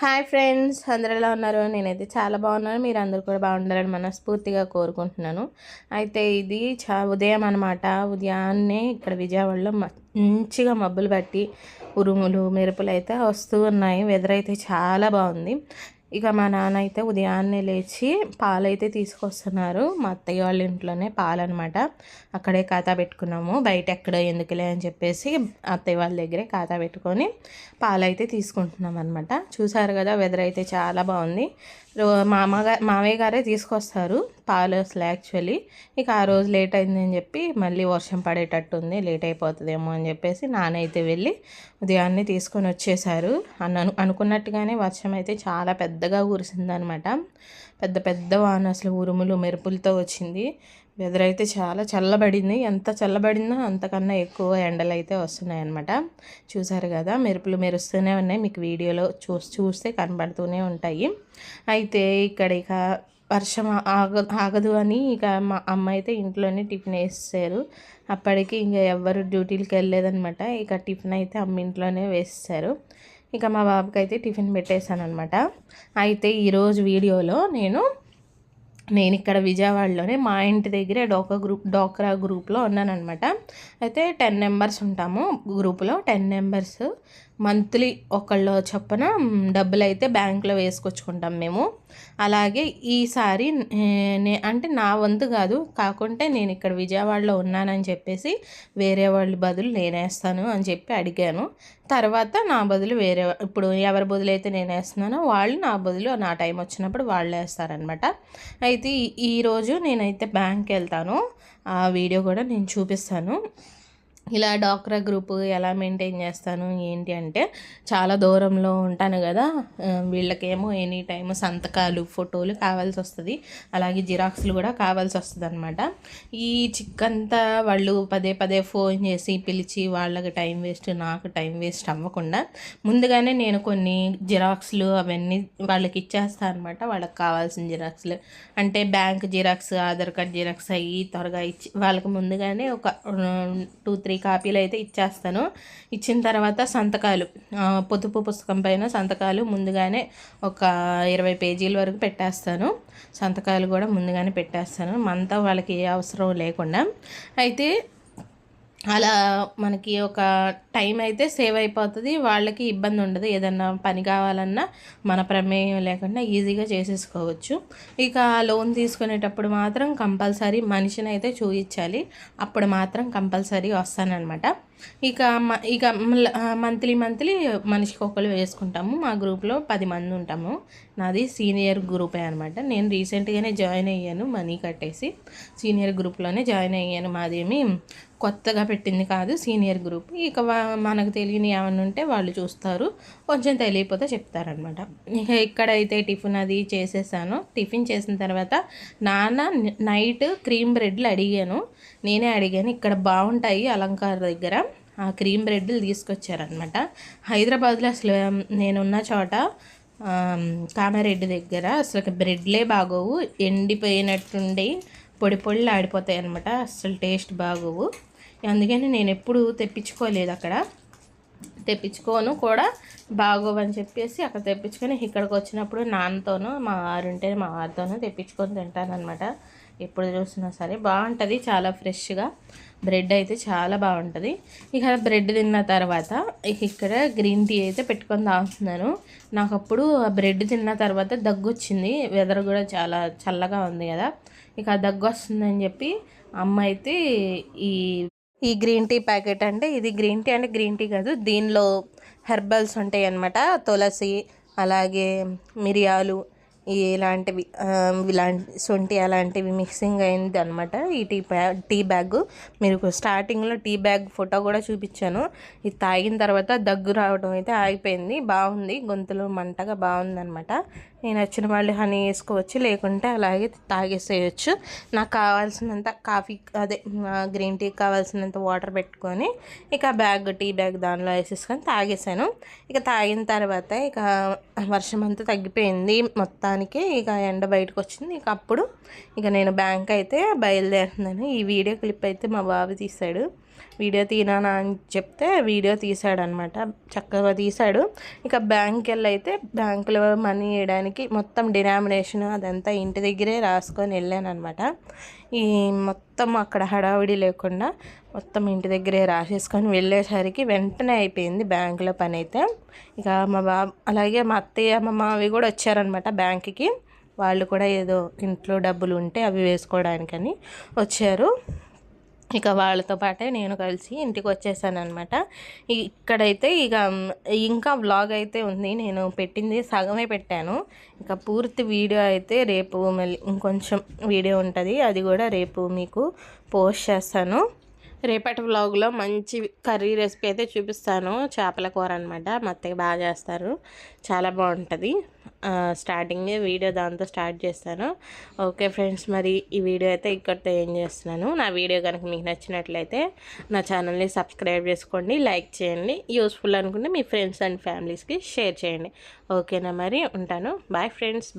Hi friends అందరు ఎలా ఉన్నారు? నేనైతే చాలా బాగున్నాను. మీరు అందరు కూడా బాగుండాలని మనస్ఫూర్తిగా కోరుకుంటున్నాను. అయితే ఇది చా ఉదయం అనమాట ఉదయాన్నే ఇక్కడ విజయవాడలో మంచిగా మబ్బులు పట్టి ఉరుములు మెరుపులు అయితే వస్తూ ఉన్నాయి. వెదర్ అయితే చాలా బాగుంది. ఇక మా నాన్న అయితే ఉదయాన్నే లేచి పాలైతే తీసుకొస్తున్నారు. మా అత్తయ్య వాళ్ళ ఇంట్లోనే పాలు అనమాట అక్కడే ఖాతా పెట్టుకున్నాము. బయట ఎక్కడ ఎందుకులే అని చెప్పేసి అత్తయ్య వాళ్ళ దగ్గరే ఖాతా పెట్టుకొని పాలైతే తీసుకుంటున్నాం అనమాట చూసారు కదా వెదర్ అయితే చాలా బాగుంది. మామగా మామయ్య గారే తీసుకొస్తారు పాలు యాక్చువల్లీ. ఇక ఆ రోజు లేట్ అయిందని చెప్పి మళ్ళీ వర్షం పడేటట్టుంది లేట్ అయిపోతుందేమో అని చెప్పేసి నానైతే వెళ్ళి ఉదయాన్నే తీసుకొని వచ్చేసారు. అని అనుకున్నట్టుగానే వర్షం అయితే చాలా పెద్దగా కురిసిందనమాట. పెద్ద పెద్ద వాన అసలు ఉరుములు మెరుపులతో వచ్చింది. వెదర్ అయితే చాలా చల్లబడింది. ఎంత చల్లబడిందో అంతకన్నా ఎక్కువ ఎండలు అయితే వస్తున్నాయి అనమాట చూసారు కదా మెరుపులు మెరుస్తూనే ఉన్నాయి. మీకు వీడియోలో చూ చూస్తే కనబడుతూనే ఉంటాయి. అయితే ఇక్కడ ఇక వర్షం ఆగ ఆగదు అని ఇక మా అమ్మ అయితే ఇంట్లోనే టిఫిన్ వేసేసారు అప్పటికి ఇంకా ఎవ్వరు డ్యూటీలకు వెళ్ళలేదనమాట ఇక టిఫిన్ అయితే అమ్మ ఇంట్లోనే వేసేసారు ఇక మా బాబుకి అయితే టిఫిన్ పెట్టేశాను అనమాట అయితే ఈరోజు వీడియోలో నేను నేను ఇక్కడ విజయవాడలోనే మా ఇంటి దగ్గరే డోకా గ్రూప్ డోక్రా గ్రూప్లో ఉన్నానమాట అయితే టెన్ మెంబర్స్ ఉంటాము గ్రూప్లో. టెన్ మెంబర్స్ మంత్లీ ఒకళ్ళు చొప్పున డబ్బులు అయితే బ్యాంకులో వేసుకొచ్చుకుంటాం మేము. అలాగే ఈసారి అంటే నా వంతు కాదు కాకుంటే నేను ఇక్కడ విజయవాడలో ఉన్నానని చెప్పేసి వేరే వాళ్ళ బదులు నేనేస్తాను అని చెప్పి అడిగాను. తర్వాత నా బదులు వేరే ఇప్పుడు ఎవరి బదులు అయితే నేను వేస్తున్నానో వాళ్ళు నా బదులు నా టైం వచ్చినప్పుడు వాళ్ళు వేస్తారనమాట అయితే ఈరోజు నేనైతే బ్యాంక్కి వెళ్తాను. ఆ వీడియో కూడా నేను చూపిస్తాను. ఇలా డాక్రా గ్రూప్ ఎలా మెయింటైన్ చేస్తాను ఏంటి అంటే చాలా దూరంలో ఉంటాను కదా వీళ్ళకేమో ఎనీ టైం సంతకాలు ఫోటోలు కావాల్సి వస్తుంది. అలాగే జిరాక్స్లు కూడా కావాల్సి వస్తుంది అనమాట ఈ చిక్కంతా వాళ్ళు పదే పదే ఫోన్ చేసి పిలిచి వాళ్ళకి టైం వేస్ట్ నాకు టైం వేస్ట్ అవ్వకుండా ముందుగానే నేను కొన్ని జిరాక్స్లు అవన్నీ వాళ్ళకి ఇచ్చేస్తాను అనమాట వాళ్ళకి కావాల్సిన జిరాక్స్లు. అంటే bank xerox Aadhaar card xerox అయ్యి త్వరగా ఇచ్చి వాళ్ళకి ముందుగానే ఒక టూ త్రీ కాపీలు అయితే ఇచ్చేస్తాను. ఇచ్చిన తర్వాత సంతకాలు పొదుపు పుస్తకం పైన సంతకాలు ముందుగానే ఒక ఇరవై పేజీల వరకు పెట్టేస్తాను. సంతకాలు కూడా ముందుగానే పెట్టేస్తాను. మనతో వాళ్ళకి ఏ అవసరం లేకుండా. అయితే అలా మనకి ఒక టైం అయితే సేవ్ అయిపోతుంది. వాళ్ళకి ఇబ్బంది ఉండదు. ఏదన్నా పని కావాలన్నా మన ప్రమేయం లేకుండా ఈజీగా చేసేసుకోవచ్చు. ఇక లోన్ తీసుకునేటప్పుడు మాత్రం కంపల్సరీ మనిషిని అయితే చూపించాలి అప్పుడు మాత్రం కంపల్సరీ వస్తానన్నమాట. ఇక ఇక మంత్లీ మంత్లీ మనిషికి ఒకళ్ళు వేసుకుంటాము. మా గ్రూప్లో పది మంది ఉంటాము. నాది సీనియర్ గ్రూపే అనమాట నేను రీసెంట్గానే జాయిన్ అయ్యాను మనీ కట్టేసి. సీనియర్ గ్రూప్లోనే జాయిన్ అయ్యాను. మాదేమి కొత్తగా పెట్టింది కాదు సీనియర్ గ్రూప్. ఇక మనకు తెలియని ఏమన్నా ఉంటే వాళ్ళు చూస్తారు. కొంచెం తెలియకపోతే చెప్తారనమాట ఇక ఇక్కడైతే టిఫిన్ అది చేసేసాను. టిఫిన్ చేసిన తర్వాత నాన్న నైట్ క్రీమ్ బ్రెడ్లు అడిగాను. నేనే అడిగాను ఇక్కడ బాగుంటాయి అలంకార దగ్గర. ఆ క్రీమ్ బ్రెడ్లు తీసుకొచ్చారనమాట హైదరాబాద్లో అసలు నేనున్న చోట కామారెడ్డి దగ్గర అసలు బ్రెడ్లే బాగోవు. ఎండిపోయినట్టుండి పొడి పొడిలు ఆడిపోతాయి అనమాట అసలు టేస్ట్ బాగోవు. అందుకని నేను ఎప్పుడు తెప్పించుకోలేదు అక్కడ. తెప్పించుకోను కూడా. బాగోవని చెప్పేసి అక్కడ తెప్పించుకొని ఇక్కడికి వచ్చినప్పుడు నాన్నతోనూ మా వారుంటే మా వారితోనూ తెప్పించుకొని తింటానమాట ఎప్పుడు చూసినా సరే బాగుంటుంది చాలా ఫ్రెష్గా. బ్రెడ్ అయితే చాలా బాగుంటుంది. ఇక బ్రెడ్ తిన్న తర్వాత ఇక్కడ గ్రీన్ టీ అయితే పెట్టుకొని తాగుతున్నాను. నాకు అప్పుడు ఆ బ్రెడ్ తిన్న తర్వాత దగ్గు వచ్చింది వెదర్ కూడా చాలా చల్లగా ఉంది కదా. ఇక దగ్గు వస్తుందని చెప్పి అమ్మ అయితే ఈ ఈ గ్రీన్ టీ ప్యాకెట్ అంటే ఇది గ్రీన్ టీ అంటే గ్రీన్ టీ కాదు. దీనిలో హెర్బల్స్ ఉంటాయి అన్నమాట. తులసి అలాగే మిరియాలు ఇలాంటివి ఇలాంటి సొంటి అలాంటివి మిక్సింగ్ అయింది అనమాట ఈ టీ ప్యా టీ బ్యాగ్. మీరు స్టార్టింగ్లో టీ బ్యాగ్ ఫోటో కూడా చూపించాను. ఇది తాగిన తర్వాత దగ్గు రావడం అయితే ఆగిపోయింది. బాగుంది. గొంతులో మంటగా బాగుందనమాట నేను వచ్చిన వాళ్ళు హనీ వేసుకోవచ్చు లేకుంటే అలాగే తాగేసేయచ్చు. నాకు కావాల్సినంత కాఫీ అదే గ్రీన్ టీ కావాల్సినంత వాటర్ పెట్టుకొని ఇక బ్యాగ్ టీ బ్యాగ్ దానిలో వేసేసుకొని తాగేసాను ఇక తాగిన తర్వాత ఇక వర్షం అంతా తగ్గిపోయింది మొత్తానికి. ఇక ఎండ బయటకు వచ్చింది. ఇక అప్పుడు ఇక నేను బ్యాంక్ అయితే బయలుదేరుతున్నాను. ఈ వీడియో క్లిప్ అయితే మా బాబు తీశాడు. వీడియో తీనానా అని చెప్తే వీడియో తీశాడనమాట. చక్కగా తీశాడు. ఇక బ్యాంక్ వెళ్ళి అయితే బ్యాంకులో మనీ వేయడానికి మొత్తం డినామినేషన్ అదంతా ఇంటి దగ్గరే రాసుకొని వెళ్ళానమాట ఈ మొత్తం అక్కడ హడావిడి లేకుండా మొత్తం ఇంటి దగ్గరే రాసేసుకొని వెళ్ళేసరికి వెంటనే అయిపోయింది బ్యాంకులో పని అయితే ఇక మా బాబు అలాగే మా అత్తయ్య మా మావి కూడా వచ్చారనమాట బ్యాంక్కి. వాళ్ళు కూడా ఏదో ఇంట్లో డబ్బులు ఉంటే అవి వేసుకోవడానికని వచ్చారు. ఇక వాళ్ళతో పాటే నేను కలిసి ఇంటికి వచ్చేసాను అనమాట ఇక్కడైతే ఇక ఇంకా వ్లాగ్ అయితే ఉంది. నేను పెట్టింది సగమే పెట్టాను. ఇక పూర్తి వీడియో అయితే రేపు మళ్ళీ ఇంకొంచెం వీడియో ఉంటుంది. అది కూడా రేపు మీకు పోస్ట్ చేస్తాను. రేపటి వ్లాగ్లో మంచి కర్రీ రెసిపీ అయితే చూపిస్తాను. చేపల కూర అనమాట మా అత్తయ్య బాగా చేస్తారు. చాలా బాగుంటుంది. స్టార్టింగ్ వీడియో దాంతో స్టార్ట్ చేస్తాను. ఓకే ఫ్రెండ్స్ మరి ఈ వీడియో అయితే ఇక్కడితో ఏం చేస్తున్నాను. నా వీడియో కనుక మీకు నచ్చినట్లయితే నా ఛానల్ని సబ్స్క్రైబ్ చేసుకోండి లైక్ చేయండి. యూస్ఫుల్ అనుకుంటే మీ ఫ్రెండ్స్ అండ్ ఫ్యామిలీస్కి షేర్ చేయండి. ఓకేనా మరి? ఉంటాను. Bye friends.